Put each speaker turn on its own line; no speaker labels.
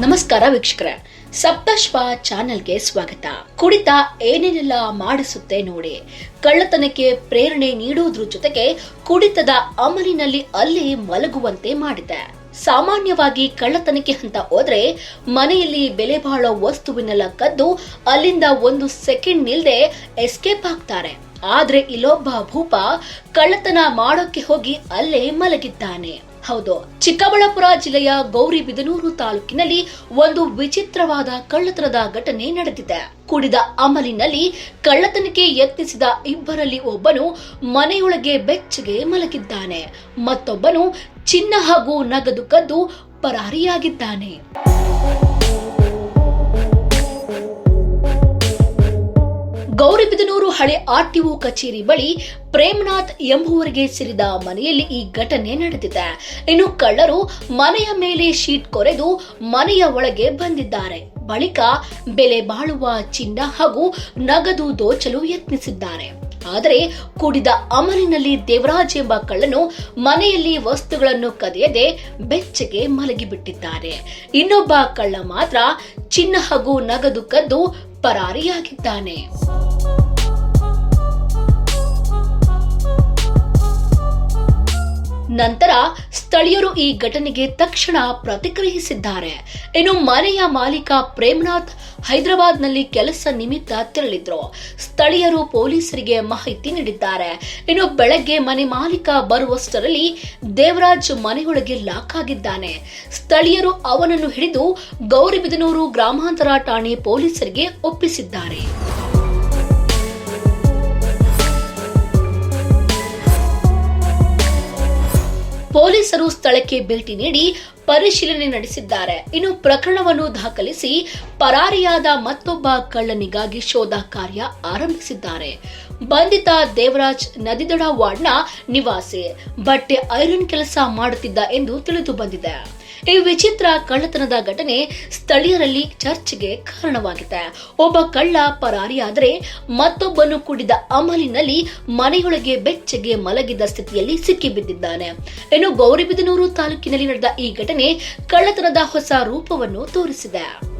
ನಮಸ್ಕಾರ ವೀಕ್ಷಕರೇ. ಸಪ್ತಶ್ವ ಚಾನೆಲ್ಗೆ ಸ್ವಾಗತ. ಕುಡಿತ ಏನೇನೆಲ್ಲ ಮಾಡಿಸುತ್ತೆ ನೋಡಿ. ಕಳ್ಳತನಕ್ಕೆ ಪ್ರೇರಣೆ ನೀಡುವುದ್ರ ಜೊತೆಗೆ ಕುಡಿತದ ಅಮಲಿನಲ್ಲಿ ಅಲ್ಲಿ ಮಲಗುವಂತೆ ಮಾಡಿದೆ. ಸಾಮಾನ್ಯವಾಗಿ ಕಳ್ಳತನಕ್ಕೆ ಅಂತ ಹೋದ್ರೆ ಮನೆಯಲ್ಲಿ ಬೆಲೆ ಬಾಳೋ ವಸ್ತುವಿನೆಲ್ಲ ಕದ್ದು ಅಲ್ಲಿಂದ ಒಂದು ಸೆಕೆಂಡ್ ನಿಲ್ದೆ ಎಸ್ಕೇಪ್ ಆಗ್ತಾರೆ. ಆದ್ರೆ ಇಲ್ಲೊಬ್ಬ ಭೂಪ ಕಳ್ಳತನ ಮಾಡೋಕೆ ಹೋಗಿ ಅಲ್ಲೇ ಮಲಗಿದ್ದಾನೆ. ಹೌದು. ಚಿಕ್ಕಬಳ್ಳಾಪುರ ಜಿಲ್ಲೆಯ ಗೌರಿಬಿದನೂರು ತಾಲೂಕಿನಲ್ಲಿ ಒಂದು ವಿಚಿತ್ರವಾದ ಕಳ್ಳತನದ ಘಟನೆ ನಡೆದಿದೆ. ಕುಡಿದ ಅಮಲಿನಲ್ಲಿ ಕಳ್ಳತನಕ್ಕೆ ಯತ್ನಿಸಿದ ಇಬ್ಬರಲ್ಲಿ ಒಬ್ಬನು ಮನೆಯೊಳಗೆ ಬೆಚ್ಚಗೆ ಮಲಗಿದ್ದಾನೆ. ಮತ್ತೊಬ್ಬನು ಚಿನ್ನ ಹಾಗೂ ನಗದು ಕದ್ದು ಪರಾರಿಯಾಗಿದ್ದಾನೆ. ಗೌರಿಬಿದನೂರು ಹಳೆ ಆರ್ಟಿಒ ಕಚೇರಿ ಬಳಿ ಪ್ರೇಮನಾಥ್ ಎಂಬುವರಿಗೆ ಸೇರಿದ ಮನೆಯಲ್ಲಿ ಈ ಘಟನೆ ನಡೆದಿದೆ. ಇನ್ನು ಕಳ್ಳರು ಮನೆಯ ಮೇಲೆ ಶೀಟ್ ಕೊರೆದು ಮನೆಯ ಒಳಗೆ ಬಂದಿದ್ದಾರೆ. ಬಳಿಕ ಬೆಲೆ ಬಾಳುವ ಚಿನ್ನ ಹಾಗೂ ನಗದು ದೋಚಲು ಯತ್ನಿಸಿದ್ದಾರೆ. ಆದರೆ ಕುಡಿದ ಅಮಲಿನಲ್ಲಿ ದೇವರಾಜ್ ಎಂಬ ಕಳ್ಳನು ಮನೆಯಲ್ಲಿ ವಸ್ತುಗಳನ್ನು ಕದಿಯದೆ ಬೆಚ್ಚಗೆ ಮಲಗಿಬಿಟ್ಟಿದ್ದಾರೆ. ಇನ್ನೊಬ್ಬ ಕಳ್ಳ ಮಾತ್ರ ಚಿನ್ನ ಹಾಗೂ ನಗದು ಕದ್ದು ಪರಾರಿಯಾಗಿದ್ದಾನೆ ನಂತರ ಸ್ಥಳೀಯರು ಈ ಘಟನೆಗೆ ತಕ್ಷಣ ಪ್ರತಿಕ್ರಿಯಿಸಿದ್ದಾರೆ. ಇನ್ನು ಮನೆಯ ಮಾಲೀಕ ಪ್ರೇಮ್ನಾಥ್ ಹೈದರಾಬಾದ್ನಲ್ಲಿ ಕೆಲಸ ನಿಮಿತ್ತ ತೆರಳಿದ್ರು. ಸ್ಥಳೀಯರು ಪೊಲೀಸರಿಗೆ ಮಾಹಿತಿ ನೀಡಿದ್ದಾರೆ. ಇನ್ನು ಬೆಳಗ್ಗೆ ಮನೆ ಮಾಲೀಕ ಬರುವಷ್ಟರಲ್ಲಿ ದೇವರಾಜ್ ಮನೆಯೊಳಗೆ ಲಾಕ್ ಆಗಿದ್ದಾನೆ. ಸ್ಥಳೀಯರು ಅವನನ್ನು ಹಿಡಿದು ಗೌರಿಬಿದನೂರು ಗ್ರಾಮಾಂತರ ಠಾಣೆ ಪೊಲೀಸರಿಗೆ ಒಪ್ಪಿಸಿದ್ದಾರೆ. ಪೊಲೀಸರು ಸ್ಥಳಕ್ಕೆ ಭೇಟಿ ನೀಡಿ ಪರಿಶೀಲನೆ ನಡೆಸಿದ್ದಾರೆ. ಇನ್ನು ಪ್ರಕರಣವನ್ನು ದಾಖಲಿಸಿ ಪರಾರಿಯಾದ ಮತ್ತೊಬ್ಬ ಕಳ್ಳನಿಗಾಗಿ ಶೋಧ ಕಾರ್ಯ ಆರಂಭಿಸಿದ್ದಾರೆ. ಬಂಧಿತ ದೇವರಾಜ್ ನದಿದಡ ವಾರ್ಡ್ನ ನಿವಾಸಿ. ಬಟ್ಟೆ ಐರನ್ ಕೆಲಸ ಮಾಡುತ್ತಿದ್ದ ಎಂದು ತಿಳಿದು ಬಂದಿದೆ. ಈ ವಿಚಿತ್ರ ಕಳ್ಳತನದ ಘಟನೆ ಸ್ಥಳೀಯರಲ್ಲಿ ಚರ್ಚೆಗೆ ಕಾರಣವಾಗಿದೆ. ಒಬ್ಬ ಕಳ್ಳ ಪರಾರಿಯಾದರೆ ಮತ್ತೊಬ್ಬನು ಕುಡಿದ ಅಮಲಿನಲ್ಲಿ ಮನೆಯೊಳಗೆ ಬೆಚ್ಚಗೆ ಮಲಗಿದ ಸ್ಥಿತಿಯಲ್ಲಿ ಸಿಕ್ಕಿಬಿದ್ದಿದ್ದಾನೆ. ಇನ್ನು ಗೌರಿಬಿದನೂರು ತಾಲೂಕಿನಲ್ಲಿ ನಡೆದ ಈ ಘಟನೆ ಕಳ್ಳತನದ ಹೊಸ ರೂಪವನ್ನು ತೋರಿಸಿದೆ.